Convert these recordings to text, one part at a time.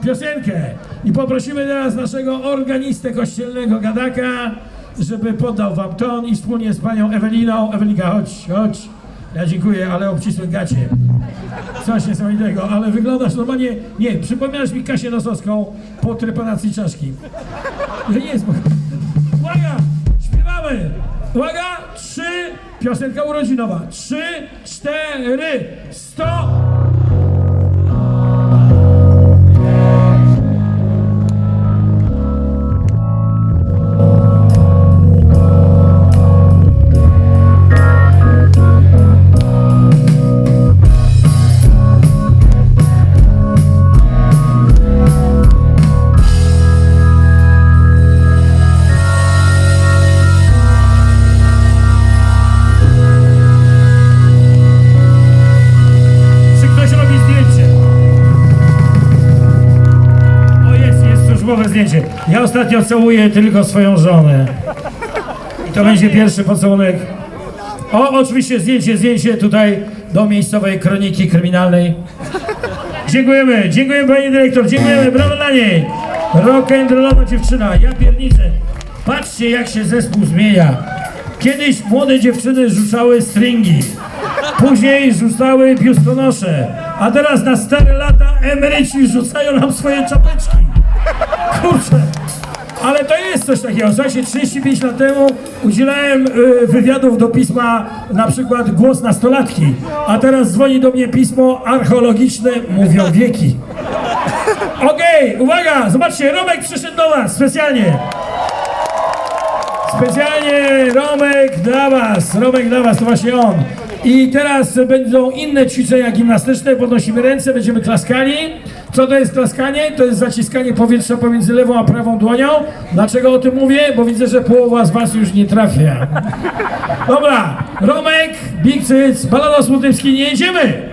piosenkę. I poprosimy teraz naszego organistę kościelnego Gadaka, żeby podał wam ton i wspólnie z panią Eweliną. Ewelika, chodź, chodź. Ja dziękuję, ale obcisłe gacie. Coś niesamowitego, ale wyglądasz normalnie... Nie, przypominasz mi Kasię Nosowską po trepanacji czaszki. Nie jest... Uwaga! Śpiewamy! Uwaga! Trzy, piosenka urodzinowa. Trzy, cztery, sto... zdjęcie. Ja ostatnio całuję tylko swoją żonę. I to będzie pierwszy pocałunek. O, oczywiście zdjęcie, zdjęcie tutaj do miejscowej kroniki kryminalnej. Dziękujemy, dziękujemy pani dyrektor, dziękujemy, brawo dla niej. Rock'n'rollowa dziewczyna, ja pierniczę. Patrzcie jak się zespół zmienia. Kiedyś młode dziewczyny rzucały stringi. Później rzucały biustonosze, a teraz na stare lata emeryci rzucają nam swoje czapeczki. Kurczę, ale to jest coś takiego. Słuchajcie, 35 lat temu udzielałem y, wywiadów do pisma na przykład Głos Nastolatki, a teraz dzwoni do mnie pismo archeologiczne Mówią Wieki. Okej, uwaga, zobaczcie, Romek przyszedł do was specjalnie. Specjalnie Romek dla was, Romek dla was, to właśnie on. I teraz będą inne ćwiczenia gimnastyczne, podnosimy ręce, będziemy klaskali. Co to jest klaskanie? To jest zaciskanie powietrza pomiędzy lewą a prawą dłonią. Dlaczego o tym mówię? Bo widzę, że połowa z was już nie trafia. Dobra, Romek, Big Cyc, Balanos Mutymski, nie jedziemy!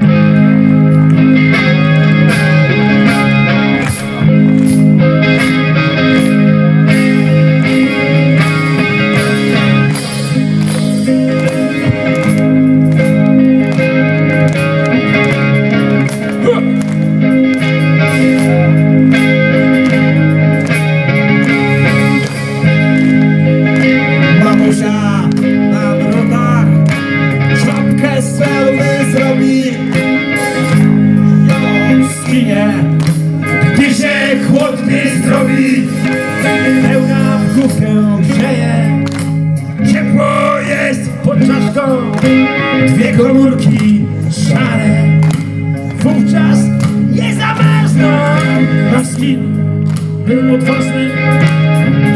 Chłodny zrobi Pełna w główkę grzeje. Ciepło jest pod czaszką. Dwie komórki szare. Wówczas nie zamarzną Na skin był odważny,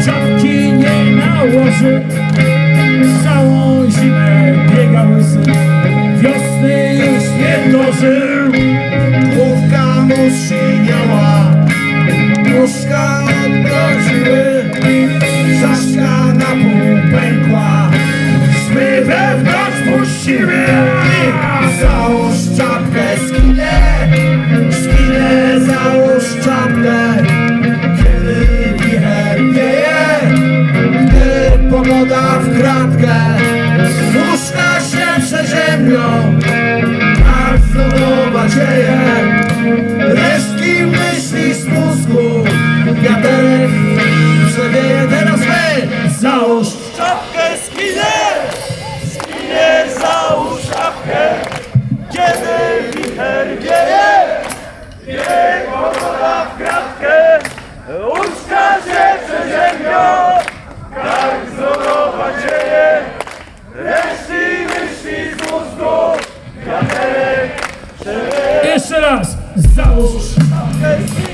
czapki nie nałoży. Całą Cause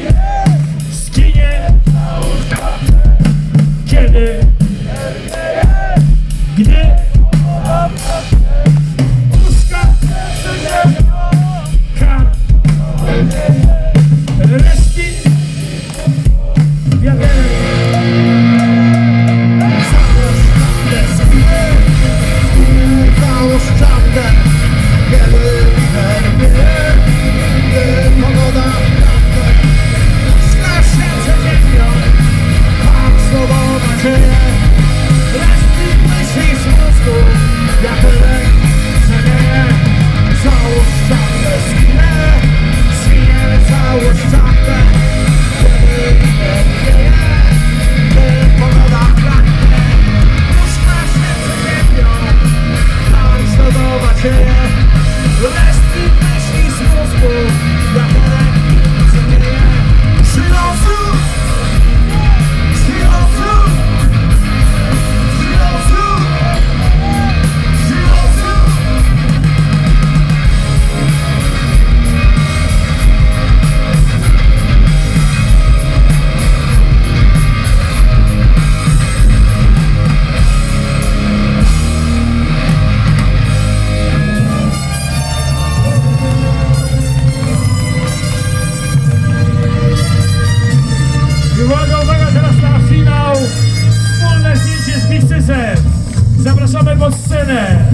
samego scenę.